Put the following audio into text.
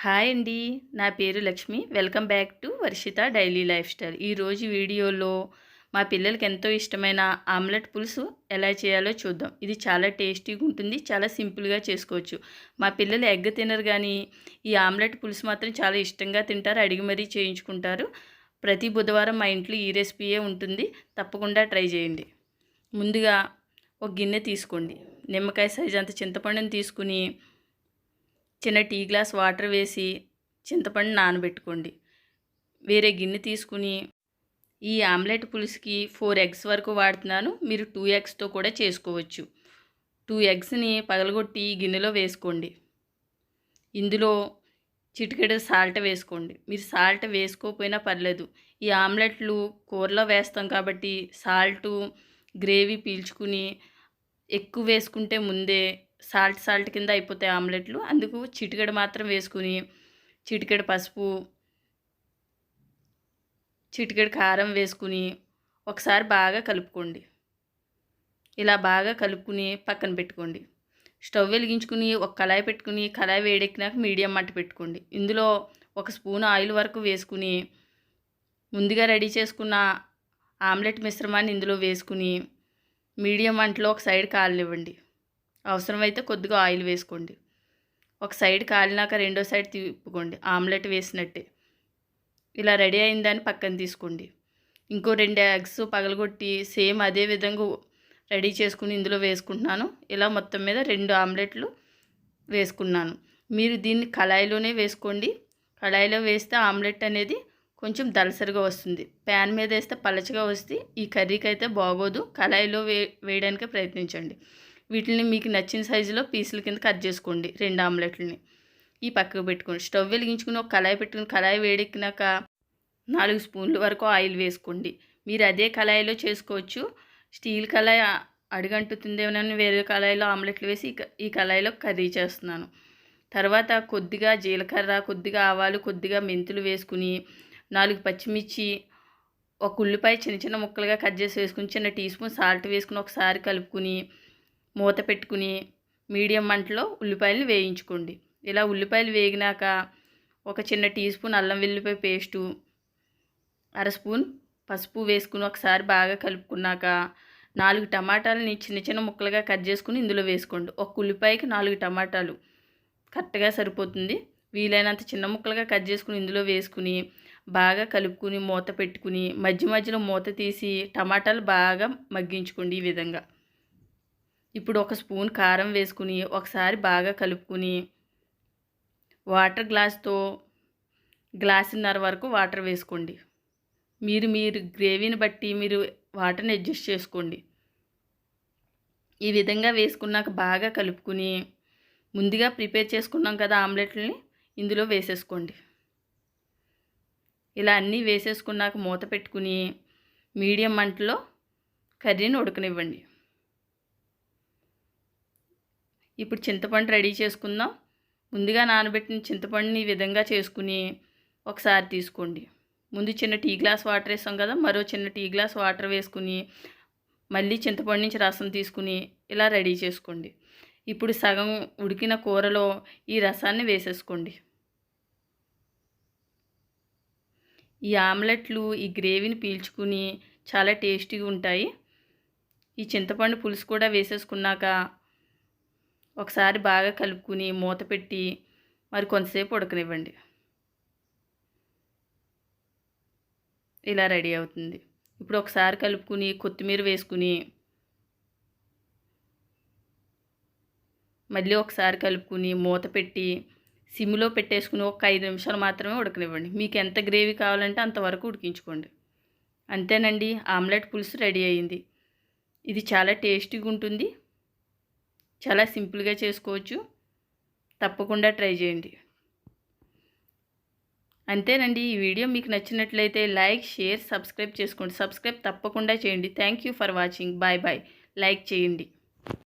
Hi అండి. నా పేరు Lakshmi. Welcome back to Varshitha daily life style. ఈరోజు వీడియోలో మా పిల్లలకి ఎంతో ఇష్టమైన ఆమ్లెట్ పులుసు ఎలా చేయాలో చూద్దాం. ఇది చాలా టేస్టీగా ఉంటుంది చాలా సింపుల్గా చేసుకోవచ్చు. మా పిల్లలు ఎగ్ తినరు కానీ ఈ ఆమ్లెట్ పులుసు మాత్రం చాలా ఇష్టంగా తింటారు అడిగి మరీ చేయించుకుంటారు. ప్రతి బుధవారం మా ఇంట్లో ఈ రెసిపీయే ఉంటుంది. తప్పకుండా ట్రై చేయండి. ముందుగా ఒక గిన్నె తీసుకోండి. నిమ్మకాయ సైజ్ అంత చింతపండుని తీసుకుని చిన్న టీ గ్లాస్ వాటర్ వేసి చింతపండు నానబెట్టుకోండి. వేరే గిన్నె తీసుకుని ఈ ఆమ్లెట్ పులుసుకి ఫోర్ ఎగ్స్ వరకు వాడుతున్నాను. మీరు టూ ఎగ్స్తో కూడా చేసుకోవచ్చు. టూ ఎగ్స్ని పగలగొట్టి గిన్నెలో వేసుకోండి. ఇందులో చిటికెడు సాల్ట్ వేసుకోండి. మీరు సాల్ట్ వేసుకోకపోయినా పర్లేదు. ఈ ఆమ్లెట్లు కూరలో వేస్తాం కాబట్టి సాల్టు గ్రేవీ పీల్చుకుని ఎక్కువ వేసుకుంటే ముందే సాల్ట్ సాల్ట్ కింద అయిపోతాయి ఆమ్లెట్లు. అందుకు చిటికెడు మాత్రం వేసుకుని చిటికెడు పసుపు చిటికెడు కారం వేసుకుని ఒకసారి బాగా కలుపుకోండి. ఇలా బాగా కలుపుకుని పక్కన పెట్టుకోండి. స్టవ్ వెలిగించుకుని ఒక కళాయి పెట్టుకుని కళాయి వేడెక్కినాక మీడియం మంట పెట్టుకోండి. ఇందులో ఒక స్పూన్ ఆయిల్ వరకు వేసుకుని ముందుగా రెడీ చేసుకున్న ఆమ్లెట్ మిశ్రమాన్ని ఇందులో వేసుకుని మీడియం మంటలో ఒక సైడ్ కాలనివ్వండి. అవసరమైతే కొద్దిగా ఆయిల్ వేసుకోండి. ఒక సైడ్ కాలినాక రెండో సైడ్ తిప్పుకోండి. ఆమ్లెట్ వేసినట్టే. ఇలా రెడీ అయిందని పక్కన తీసుకోండి. ఇంకో రెండు ఎగ్స్ పగలగొట్టి సేమ్ అదే విధంగా రెడీ చేసుకుని ఇందులో వేసుకుంటున్నాను. ఇలా మొత్తం మీద రెండు ఆమ్లెట్లు వేసుకున్నాను. మీరు దీన్ని కళాయిలోనే వేసుకోండి. కళాయిలో వేస్తే ఆమ్లెట్ అనేది కొంచెం దలసరిగా వస్తుంది. ప్యాన్ మీద వేస్తే పలచగా వస్తే ఈ కర్రీకి అయితే బాగోదు. కళాయిలో వే వేయడానికి ప్రయత్నించండి. వీటిని మీకు నచ్చిన సైజులో పీసుల కింద కట్ చేసుకోండి రెండు ఆమ్లెట్లని. ఈ పక్కకు పెట్టుకోండి. స్టవ్ వెలిగించుకుని ఒక కళాయి పెట్టుకుని కళాయి వేడెక్కినాక నాలుగు స్పూన్ల వరకు ఆయిల్ వేసుకోండి. మీరు అదే కళాయిలో చేసుకోవచ్చు. స్టీల్ కళాయి అడుగంటుతుందేమోనని వేరే కళాయిలో ఆమ్లెట్లు వేసి ఈ కళాయిలో కర్రీ చేస్తున్నాను. తర్వాత కొద్దిగా జీలకర్ర కొద్దిగా ఆవాలు కొద్దిగా మెంతులు వేసుకుని నాలుగు పచ్చిమిర్చి ఒక ఉల్లిపాయ చిన్న చిన్న ముక్కలుగా కట్ చేసి వేసుకుని చిన్న టీ స్పూన్ సాల్ట్ వేసుకుని ఒకసారి కలుపుకుని మూత పెట్టుకుని మీడియం మంటలో ఉల్లిపాయలు వేయించుకోండి. ఇలా ఉల్లిపాయలు వేగినాక ఒక చిన్న టీ స్పూన్ అల్లం వెల్లిపాయ పేస్టు అర స్పూన్ పసుపు వేసుకుని ఒకసారి బాగా కలుపుకున్నాక నాలుగు టమాటాలని చిన్న చిన్న ముక్కలుగా కట్ చేసుకుని ఇందులో వేసుకోండి. ఒక ఉల్లిపాయకి నాలుగు టమాటాలు కరెక్ట్గా సరిపోతుంది. వీలైనంత చిన్న ముక్కలుగా కట్ చేసుకుని ఇందులో వేసుకుని బాగా కలుపుకుని మూత పెట్టుకుని మధ్య మధ్యలో మూత తీసి టమాటాలు బాగా మగ్గించుకోండి ఈ విధంగా. ఇప్పుడు ఒక స్పూన్ కారం వేసుకుని ఒకసారి బాగా కలుపుకుని వాటర్ గ్లాస్తో గ్లాసున్నర వరకు వాటర్ వేసుకోండి. మీరు మీరు గ్రేవీని బట్టి మీరు వాటర్ని అడ్జస్ట్ చేసుకోండి. ఈ విధంగా వేసుకున్నాక బాగా కలుపుకుని ముందుగా ప్రిపేర్ చేసుకున్నాం కదా ఆమ్లెట్లని ఇందులో వేసేసుకోండి. ఇలా అన్నీ వేసేసుకున్నాక మూత పెట్టుకుని మీడియం మంటలో కర్రీని ఉడకనివ్వండి. ఇప్పుడు చింతపండు రెడీ చేసుకుందాం. ముందుగా నానబెట్టిన చింతపండుని ఈ విధంగా చేసుకుని ఒకసారి తీసుకోండి. ముందు చిన్న టీ గ్లాస్ వాటర్ వేసాం కదా మరో చిన్న టీ గ్లాస్ వాటర్ వేసుకుని మళ్ళీ చింతపండు నుంచి రసం తీసుకుని ఇలా రెడీ చేసుకోండి. ఇప్పుడు సగం ఉడికిన కూరలో ఈ రసాన్ని వేసేసుకోండి. ఈ ఆమ్లెట్లు ఈ గ్రేవీని పీల్చుకుని చాలా టేస్టీగా ఉంటాయి. ఈ చింతపండు పులుసు కూడా వేసేసుకున్నాక ఒకసారి బాగా కలుపుకుని మూత పెట్టి మరి కొంతసేపు ఉడకనివ్వండి. ఇలా రెడీ అవుతుంది. ఇప్పుడు ఒకసారి కలుపుకుని కొత్తిమీర వేసుకుని మళ్ళీ ఒకసారి కలుపుకుని మూత పెట్టి సిమ్లో పెట్టేసుకుని ఒక ఐదు నిమిషాలు మాత్రమే ఉడకనివ్వండి. మీకు ఎంత గ్రేవీ కావాలంటే అంతవరకు ఉడికించుకోండి. అంతేనండి ఆమ్లెట్ పులుసు రెడీ అయ్యింది ఇది చాలా టేస్టీగా ఉంటుంది. చాలా సింపుల్గా చేసుకోవచ్చు. తప్పకుండా ట్రై చేయండి. అంతేనండి ఈ వీడియో మీకు నచ్చినట్లయితే లైక్ షేర్ సబ్స్క్రైబ్ చేసుకోండి. సబ్స్క్రైబ్ తప్పకుండా చేయండి. Thank you for watching. Bye bye. Like చేయండి.